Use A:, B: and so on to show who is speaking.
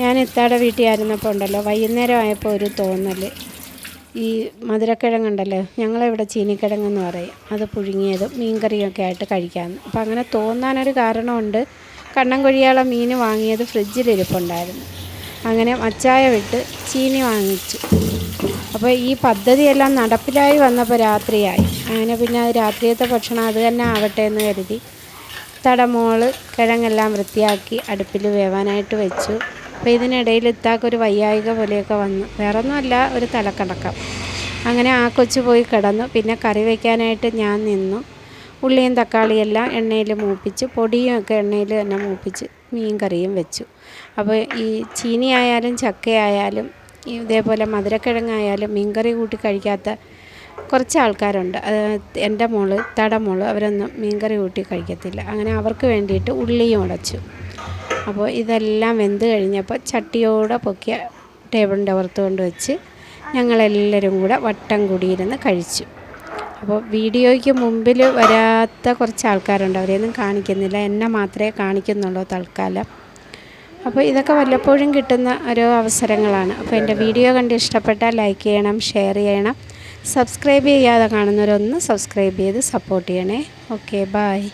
A: ഞാൻ ഇത്താടെ വീട്ടിൽ ആയിരുന്നപ്പോൾ ഉണ്ടല്ലോ വൈകുന്നേരം ആയപ്പോൾ ഒരു തോന്നൽ ഈ മധുരക്കിഴങ്ങുണ്ടല്ലോ ഞങ്ങളിവിടെ ചീനിക്കിഴങ്ങെന്ന് പറയും. അത് പുഴുങ്ങിയതും മീൻകറിയൊക്കെ ആയിട്ട് കഴിക്കാമെന്ന് അപ്പം അങ്ങനെ തോന്നാനൊരു കാരണമുണ്ട്. കണ്ണൻ കൊഴിയാളെ മീൻ വാങ്ങിയത് ഫ്രിഡ്ജിലിരിപ്പുണ്ടായിരുന്നു അങ്ങനെ മച്ചായ വിട്ട് ചീനി വാങ്ങിച്ചു. അപ്പോൾ ഈ പദ്ധതിയെല്ലാം നടപ്പിലായി വന്നപ്പോൾ രാത്രിയായി. അങ്ങനെ പിന്നെ രാത്രിയത്തെ ഭക്ഷണം അത് തന്നെ ആവട്ടെ എന്ന് കരുതി തടമോൾ കിഴങ്ങെല്ലാം വൃത്തിയാക്കി അടുപ്പിൽ വേവാനായിട്ട് വെച്ചു. അപ്പോൾ ഇതിനിടയിൽ ഇത്താക്കൊരു വയ്യായിക പോലെയൊക്കെ വന്നു. വേറൊന്നുമല്ല ഒരു തലക്കടക്കം അങ്ങനെ ആ കൊച്ചു പോയി കിടന്നു. പിന്നെ കറി വയ്ക്കാനായിട്ട് ഞാൻ നിന്നു. ഉള്ളിയും തക്കാളിയെല്ലാം എണ്ണയിൽ മൂപ്പിച്ച്. പൊടിയും ഒക്കെ എണ്ണയിൽ തന്നെ മൂപ്പിച്ച് മീൻ കറിയും വെച്ചു. അപ്പോൾ ഈ ചീനിയായാലും ചക്കയായാലും ഇതേപോലെ മധുരക്കിഴങ്ങായാലും മീൻകറി കൂട്ടി കഴിക്കാത്ത കുറച്ച് ആൾക്കാരുണ്ട്. എന്റെ മോൾ തടമോൾ മോൾ അവരൊന്നും മീൻകറി കൂട്ടി കഴിക്കത്തില്ല. അങ്ങനെ അവർക്ക് വേണ്ടിയിട്ട് ഉള്ളിയും ഉടച്ചു. അപ്പോൾ ഇതെല്ലാം വെന്ത് കഴിഞ്ഞപ്പോൾ ചട്ടിയോടെ പൊക്കിയ ടേബിളിന്റെ പുറത്ത് കൊണ്ട് വെച്ച് ഞങ്ങളെല്ലാവരും കൂടെ വട്ടം കൂടിയിരുന്ന് കഴിച്ചു. അപ്പോൾ വീഡിയോയ്ക്ക് മുമ്പിൽ വരാത്ത കുറച്ച് ആൾക്കാരുണ്ട്. അവരെയൊന്നും കാണിക്കുന്നില്ല. എന്നെ മാത്രമേ കാണിക്കുന്നുള്ളൂ തൽക്കാലം. അപ്പോൾ ഇതൊക്കെ വല്ലപ്പോഴും കിട്ടുന്ന ഓരോ അവസരങ്ങളാണ്. അപ്പോൾ എന്റെ വീഡിയോ കണ്ട് ഇഷ്ടപ്പെട്ടാൽ ലൈക്ക് ചെയ്യണം ഷെയർ ചെയ്യണം. സബ്സ്ക്രൈബ് ചെയ്യാതെ കാണുന്നവരൊന്ന് സബ്സ്ക്രൈബ് ചെയ്ത് സപ്പോർട്ട് ചെയ്യണേ. Okay bye